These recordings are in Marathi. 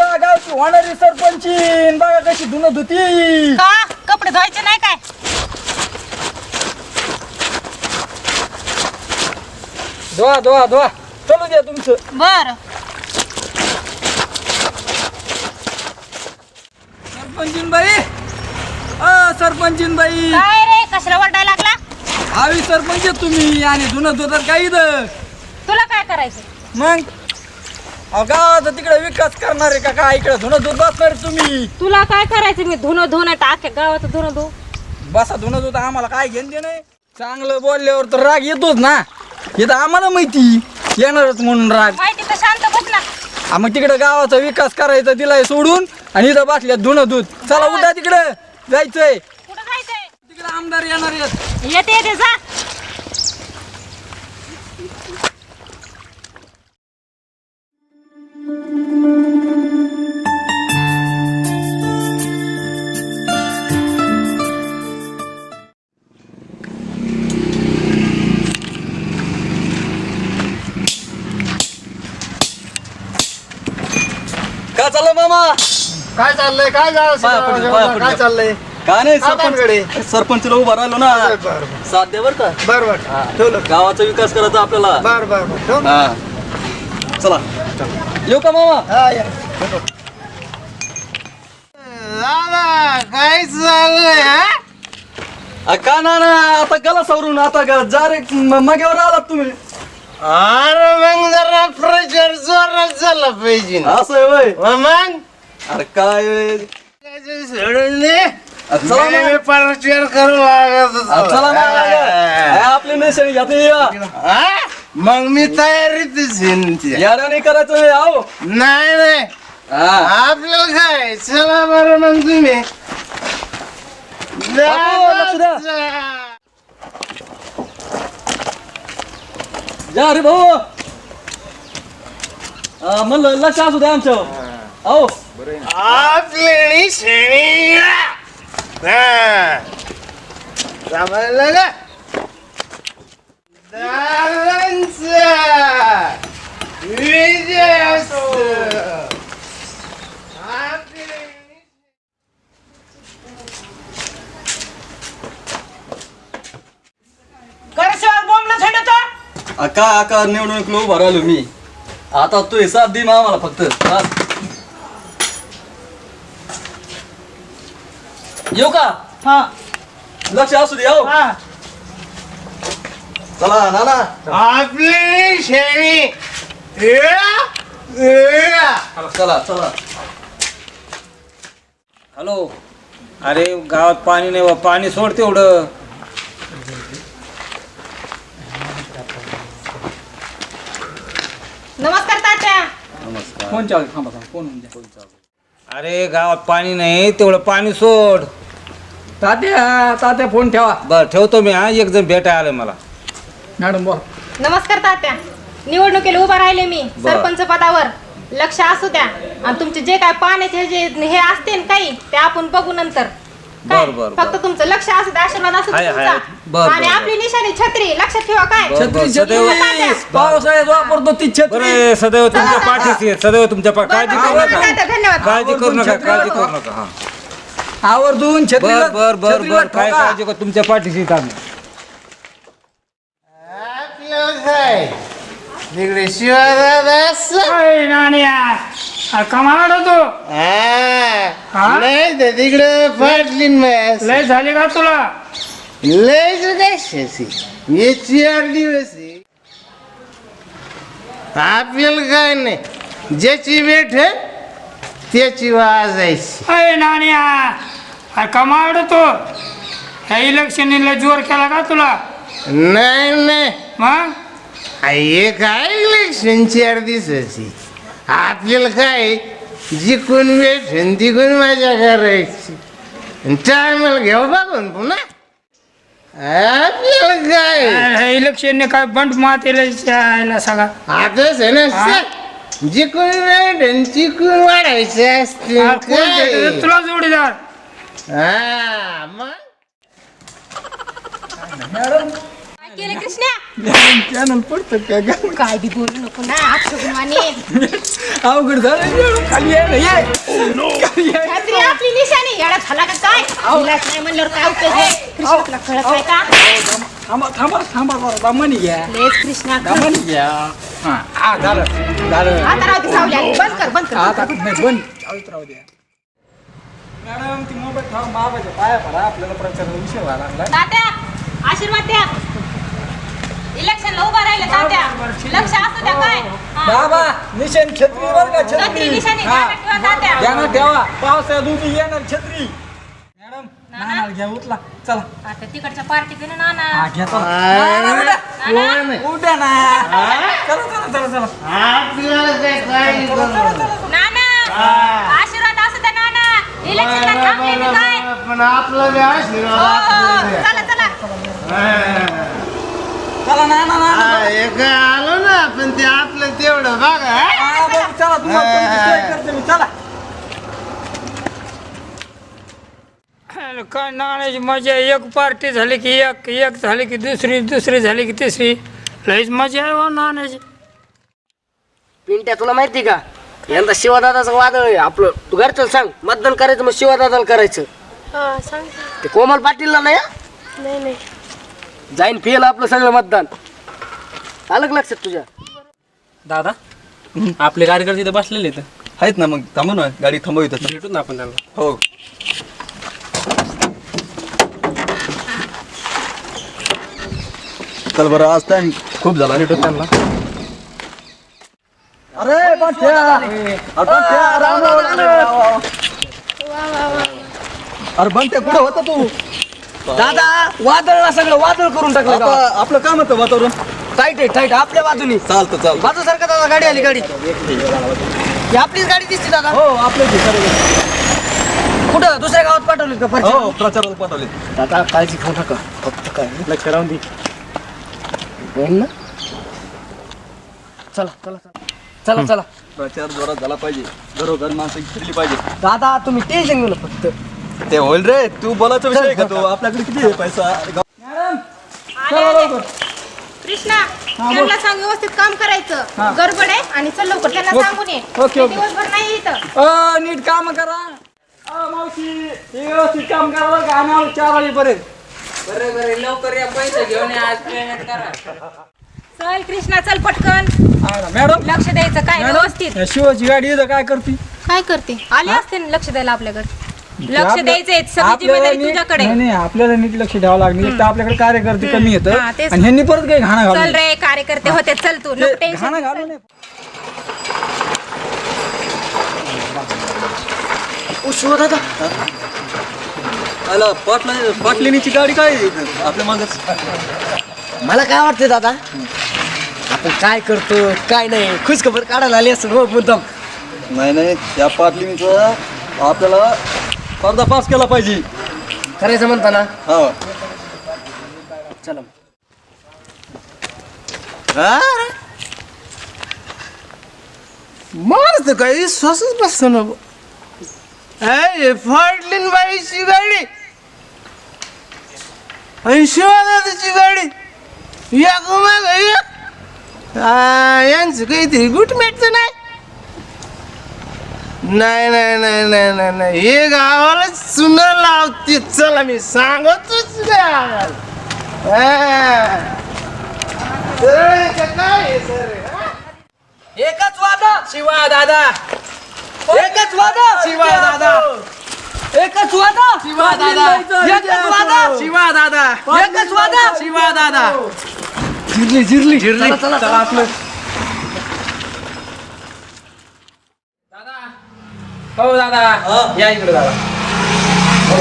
होणारी सरपंचीन बघा कशी धुणं धुती. का? कपडे धुवायचे नाही काय? धुवा धुवा धुवा. चलू द्या तुमचं. बर. सरपंचीन बाई अ सरपंचीन बाई काय रे? कशाला वरडायला लागला? आवी सरपंच तुम्ही. आणि धुणं धुतात काय इथं? तुला काय करायचं? मग? अहो, गावाचा तिकडे विकास करणार आहे का? काय इकडे धुणं धुत बसणार तुम्ही? तुला काय करायचं? मी धुणं धुणं टाके गावाचं धुणं धु. बसा धुणं धुत आम्हाला काय घेणं देणं आहे? चांगलं बोलल्यावर तर राग येतोच ना. येतं आम्हाला माहिती येणारच म्हणून राग. माहिती तर शांत बस ना. हा, मग तिकडे गावाचा विकास करायचा दिलाय सोडून आणि इथं बसल्या धुणं धुत. चला उठा तिकडे. जायचंय. कुठं जायचंय? तिकडे आमदार येणार आहेत. येते येते जा. मामा. काय चाललंय? काय झालं पाया. काय चाललंय? का नाही काय भानगडे? सरपंच सरपंचला उभा राहिलो ना. बर बर साथ दे बर का? बर बर. ठेवलं. गावाचा विकास करायचा आपल्याला. बर बर बर. ठेव. हा. चला. येऊ का मामा? हा, या. दादा काय चाललंय हा? का ना ना आता गला सावरून आता ग- जा रे म- माग्यावर आलात तुम्ही. अरे मग जरा झाला पाहिजे. असं आहे वय हो मग अरे काय सोडून दे चला ना. मी परचेर करू लागत आ, चला ना मागं. आपली या हा? मग मी तयारीतच आहे ना त्या. याड्या नाही करायचं हे, नाही नाही हा. आपल्याला काय चला बरं मग तुम्ही लक्ष द्या. जा. जा रे भाऊ म्हणलं लक्ष असू द्या आमच्या आहो आपली श्रेणी समजलं का दादांचा विजय असो निवडणूक राहिलो मी. आता तू हिसाब दे आम्हाला फक्त. बस. येऊ का? हा. लक्ष असू दे हो. चला नाना. आपली श्रेणी चला चला. हॅलो. अरे गावात पाणी नाही बा पाणी सोड तेवढं नमस्कार तात्या फोन चालू थांबा थांबा फोन होऊन द्या. अरे गावात पाणी नाही तेवढं पाणी सोड. तात्या तात्या फोन ठेवा. बर ठेवतो मी हा. एक जण भेटाय आलं मला. मॅडम बोल. नमस्कार तात्या. निवडणुकीला उभा राहिले मी. सरपंच पदावर. लक्ष असू द्या. आणि तुमचे जे काय पाण्याचे जे हे असते ना काही ते आपण बघू नंतर. काय? बर, बर, फक्त बर. तुमचं लक्ष असू द्या आशीर्वाद असू द्या हाय, हाय. तुमचा. बर, आणि बर, आपली निशाणी छत्री लक्षात ठेवा काय? बर. छत्री सदैव- छत्री पावसाळ्यात वापरतो ती छत्री. बरे सदैव तुमच्या पाठीशी आहे, सदैव तुमच्या पा- काळजी करू बरं, नका. तात्या, धन्यवाद. काळजी करू नका छत्री काळजी वापरा. करू नका हा. आवर्जून बर छत्रीला बर बर छत्रीला बर. काय ठोका. काळजी करू? तुमच्या पाठीशी आम्ही. तिकडे शिवादादा कमाल होतो हा? नाही तर तिकडे फाटली मॅस लय झाली का तुला? लयच काय शशी हे चार दिवस आहे. आपल्याला काय नाही. ज्याची भेट त्याची वाजायची. अय नाण्या. अरे कमाल होतो ह्या इलेक्शनला जोर केला का तुला? नाही नाही. मग? हे काय इलेक्शन चार दिवसाची. आपल्याला काय जिकून भेटून तिकून मजा करायची. टायमाला घेऊ बघून पुन्हा. आपल्याला काय? इलेक्शनने काय बंड मात यायला सगळा आताच आहे ना. जिकून भेटून तिकून वाढायचं असते हा, कोण काय? तुला जोडीदार. हा मग? मॅडम केलं कृष्णा? चॅनल पडतं का काय काय बी बोलू नको ना अपशकुनवाणी अवघड झालं एवढं खाली आहे ना ये खाली आपली निशाणी येडा झाला का काय? तिलाच नाही म्हणल्यावर काय उपयोग आहे कृष्णाला कळत आहे का? थांबा थांबा थांबा बरं दामानी घ्या कृष्णा दामानी घ्या हा हा झालं झालं. आता राहते सावली आली. बंद कर बंद कर. आता नाही बंद. चालूच राहू द्या. मॅडम ती मोबाईल ठेवा बाबाच्या पाया पडा. आपल्याला प्रचार विषय व्हायला लागला तात्या आशीर्वाद द्या. इलेक्शनला उभा राहिले तात्या लक्ष असू द्या काय? हा. बाबा निशाण छत्री बर का छत्री? छत्री निशाणी हा. ध्यानात ठेवा तात्या ध्यानात ठेवा पावसाळ्यात उभी येणार छत्री. मॅडम नाना? घ्या उठला. चला. आता तिकडच्या पार्टीत ना ना हा घ्या चला. नाना, उठा. नाना? उठा ना. चला चला चला आशीर्वाद असू द्या नाना. इलेक्शनला थांबले मी काय? पण आपला बी हो, आशीर्वाद हो, आपल्याला द्या. चला चला. चला ना ना ना हा, काय आलो ना पण ते आपलं तेवढं बघा हा? हा, चला तुम्हाला तुमची सोय करते मी चला. अरे काय नाण्याची मजा एक पार्टी झाली की एक एक झाली की दुसरी दुसरी झाली की तिसरी. लईच मजा आहे हो नाण्याची पिंट्या तुला माहिती का? यंदा शिवदादाचं वादळ आहे आपलं. तू घरचं सांग मतदान करायचं मग शिवदादाला करायचं. ते कोमल पाटीलला नाही हा? जाईन फेल आपलं सगळं मतदान. आलं का लक्षात तुझ्या? दादा आपले कार्यकर्ते इथे बसलेले आहेत. आहेत ना मग थांबू ना गाडी थांबवित भेटू ना आपण त्यांना. हो. चल बरं आज टाइम खूप झाला. भेटू त्यांना. अरे बंट्या! अरे बंट्या, राम राम, राम राम. अरे बंट्या कुठं होता तू? दादा वादळ सगळं वादळ करून टाकलं आता गावात. आपलं काम होतं वातावरण. टाईट आहे टाईट आपल्या बाजूनी. चालतं चालतं. बाजू सारखं दादा गाडी आली गाडी. ही आपलीच गाडी दिसते दादा. हो आपलं सर्व. कुठं? दुसऱ्या गावात पाठवली का परिचय हो प्रचाराला पाठवले दादा काळजी घेऊ नका. फक्त काय? लक्ष राहून दे. ना? चला चला चला. चला चला. प्रचार जोरात झाला पाहिजे. घरोघर माणसं फिरली पाहिजे. दादा तुम्ही टेन्शन घेऊ नका फक्त. ते होईल रे तू बोलायचा विषय आहे का तो? आपल्याकडे किती आहे पैसा? आले, आले. कृष्णा त्यांना सांग व्यवस्थित काम करायचं. गडबड आहे आणि चल लवकर त्यांना सांगून ये. ओके, ते ओके. दिवसभर नाही इथं. अ, नीट काम करा. अ, मावशी हे व्यवस्थित काम करा बरं का. आम्ही चार वाजेपर्यंत चल कृष्णा चल पटकन. ना, मॅडम. लक्ष द्यायचं काय? व्यवस्थित. या शिवाची गाडी इथं काय करते? काय करते? आले असते ना लक्ष द्यायला आपल्याकडे. लक्ष द्यायचंय सगळी आपल्याला जिम्मेदारी नीट- तुझ्याकडे. नाही नाही, आपल्याला नीट लक्ष द्यावं लागणार. एक तर आपल्याकडे कार्यकर्ते कमी येत हा, तेच. आणि ह्यांनी परत काही घाणा चल घालून रे कार्यकर्ते होते चल तू. नको टेन्शन घाणा घालू नये. ओ शिव दादा आला पाटला पाटलिनीची गाडी काय आहे इथं? आपल्या मागच मला काय वाटतंय दादा? आपण काय करतो काय नाही खुशखबर काढायला आली असं हो मुद्दाम. नाही नाही त्या पाटलिनीचा आपल्याला पर्दा पास केला पाहिजे. करायचं म्हणता ना हा? चला मारत काही श्वासच बसतो ना अरे फाटलीन बाईची गाडी. आणि शिवादाची गाडी. एक आ, यांचं काहीतरी गुट मिटत नाही. नाही नाही नाही नाही नाही नाही. हे गावाला चुना लावते. चला मी सांगतोच? एकच वादा शिवा दादा. एकच वादा शिवा दादा. एकच वादा शिवा दादा. एकच वादा शिवा दादा. एकच वादा शिवा दादा. जिरली जिरली. जिरली चला. चला आपलं. हो दादा. या इकडे दादा.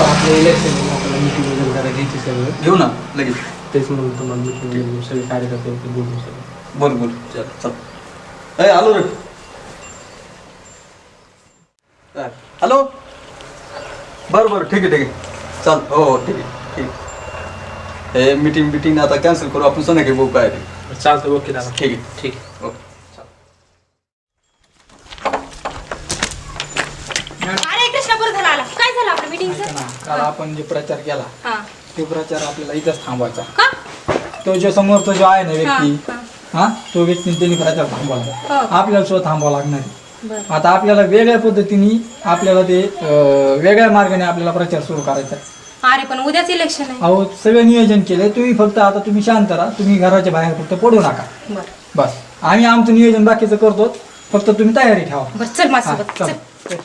आपलं इलेक्शन घेऊ ना लगेच. तेच म्हणून तुम्हाला meeting सगळे कार्यकर्ते होते, बोलू सगळे. बोल बोल. चल चल. ए आलो रे. हॅलो? बरं बरं ठीक आहे ठीक आहे. चाल हो हो ठीक आहे ठीक हे मीटिंग बिटिंग आता कॅन्सल करू आपण संध्याकाळी बघू काय ते. चालतं ओके दादा. ठीक आहे. ठीक आहे. ओके अरे कृष्णा बरं झालं आला काय झालं आपल्या मीटिंगचं काल आपण जे प्रचार केला हा. ते प्रचार आपल्याला इथंच थांबवायचा. तो जो समोरचा जो आहे ना व्यक्ती हा, तो व्यक्ती त्यांनी प्रचार थांबवला हो. आपल्याला सुद्धा थांबावं लागणार आहे. आता आपल्याला वेगळ्या पद्धतीने आपल्याला ते वेगळ्या मार्गाने आपल्याला प्रचार सुरू करायचा. अरे पण उद्याच इलेक्शन आहे. अहो सगळं नियोजन केलंय. तुम्ही फक्त आता तुम्ही शांत राहा. तुम्ही घराच्या बाहेर फक्त पडू नका. बस. आम्ही आमचं नियोजन बाकीचं करतो. फक्त तुम्ही तयारी ठेवा. चल माझ्यासोबत. चल. चल.